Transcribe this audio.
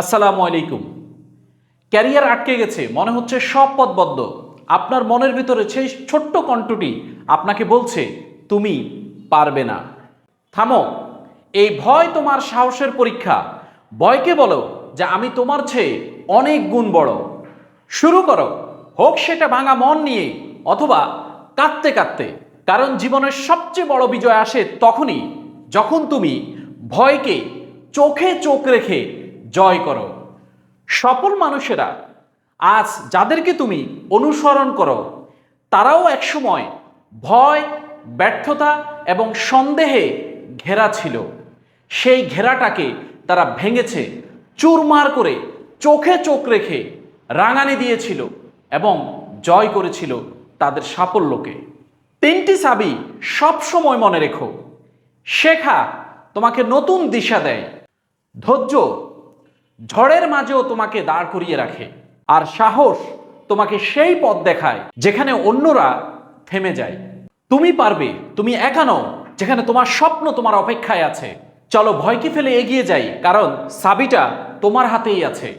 আসসালামু আলাইকুম। ক্যারিয়ার আটকে গেছে, মনে হচ্ছে সব পথ বদ্ধ আপনার মনের ভিতরে সেই ছোট্ট কণ্ঠটি আপনাকে বলছে, তুমি পারবে না। থামো, এই ভয় তোমার সাহসের পরীক্ষা। ভয়কে বলো যে আমি তোমার চেয়ে অনেক গুণ বড়। শুরু করো, হোক সেটা ভাঙা মন নিয়ে অথবা কাঁদতে কাঁদতে। কারণ জীবনের সবচেয়ে বড় বিজয় আসে তখনই যখন তুমি ভয়কে চোখে চোখ রেখে জয় করো। সফল মানুষেরা, আজ যাদেরকে তুমি অনুসরণ করো, তারাও একসময় ভয়, ব্যর্থতা এবং সন্দেহে ঘেরা ছিল। সেই ঘেরাটাকে তারা ভেঙেছে, চুরমার করে চোখে চোখ রেখে রাঙানি দিয়েছিল এবং জয় করেছিল তাদের সাফল্যকে। তিনটি চাবি সবসময় মনে রেখো। শেখা তোমাকে নতুন দিশা দেয়। ধৈর্য ঝড়ের মাঝেও তোমাকে দাঁড় করিয়ে রাখে আর সাহস তোমাকে সেই পথ দেখায় যেখানে অন্যরা থেমে যায়। তুমি পারবে, তুমি একা নও, যেখানে তোমার স্বপ্ন তোমার অপেক্ষায় আছে। চলো ভয়কে ফেলে এগিয়ে যাই, কারণ সাবিটা তোমার হাতেই আছে।